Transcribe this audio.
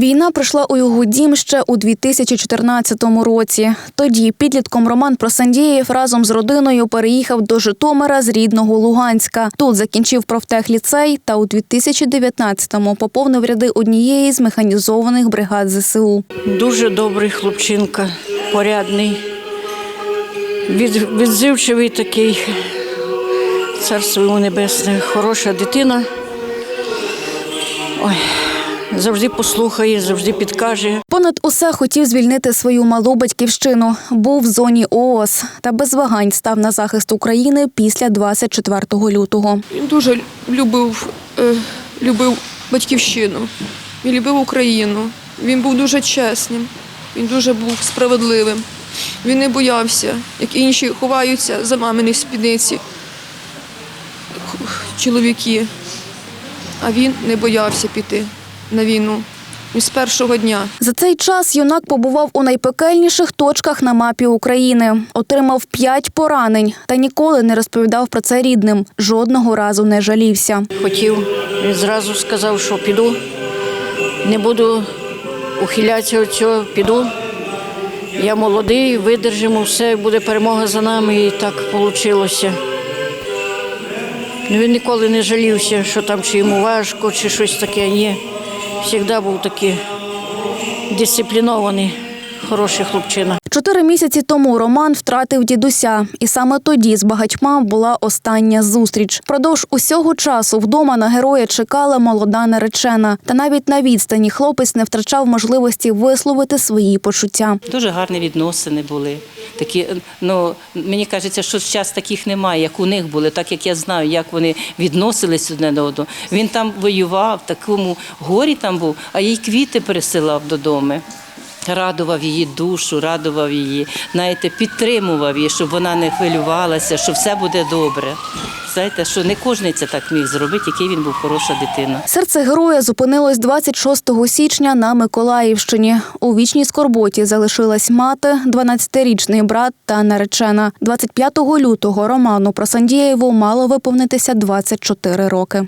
Війна прийшла у його дім ще у 2014 році. Тоді підлітком Роман Просандієв разом з родиною переїхав до Житомира з рідного Луганська. Тут закінчив профтехліцей та у 2019-му поповнив ряди однієї з механізованих бригад ЗСУ. Дуже добрий хлопчинка, порядний, від, відзивчивий такий, царство йому небесне, хороша дитина. Ой, завжди послухає, завжди підкаже. Понад усе хотів звільнити свою малу батьківщину. Був в зоні ООС та без вагань став на захист України після 24 лютого. Він дуже любив, е, любив батьківщину, він любив Україну. Він був дуже чесним, він дуже був справедливим. Він не боявся, як інші ховаються за мамини спідниці чоловіки. А він не боявся піти на війну. Він з першого дня. За цей час юнак побував у найпекельніших точках на мапі України, отримав п'ять поранень та ніколи не розповідав про це рідним. Жодного разу не жалівся. Хотів, він зразу сказав, що піду, не буду ухилятися від цього, піду. Я молодий, видержимо все, буде перемога за нами, і так вийшло. Ну, Він ніколи не жалівся, що там чи йому важко, чи щось таке. Ні. Завжди був такий дисциплінований, хороший хлопчина. Чотири місяці тому Роман втратив дідуся, і саме тоді з багатьма була остання зустріч. Продовж усього часу вдома на героя чекала молода наречена. Та навіть на відстані хлопець не втрачав можливості висловити свої почуття. Дуже гарні відносини були. Такі, ну мені кажеться, що зараз таких немає, як у них були, так як я знаю, як вони відносились одне до одного. Він там воював, в такому горі там був, а їй квіти пересилав додому. Радував її душу, радував її, знаєте, підтримував її, щоб вона не хвилювалася, що все буде добре. Знаєте, що не кожен це так міг зробити, який він був хороша дитина. Серце героя зупинилось 26 січня на Миколаївщині. У вічній скорботі залишилась мати, 12-річний брат та наречена. 25 лютого Роману Просандієву мало виповнитися 24 роки.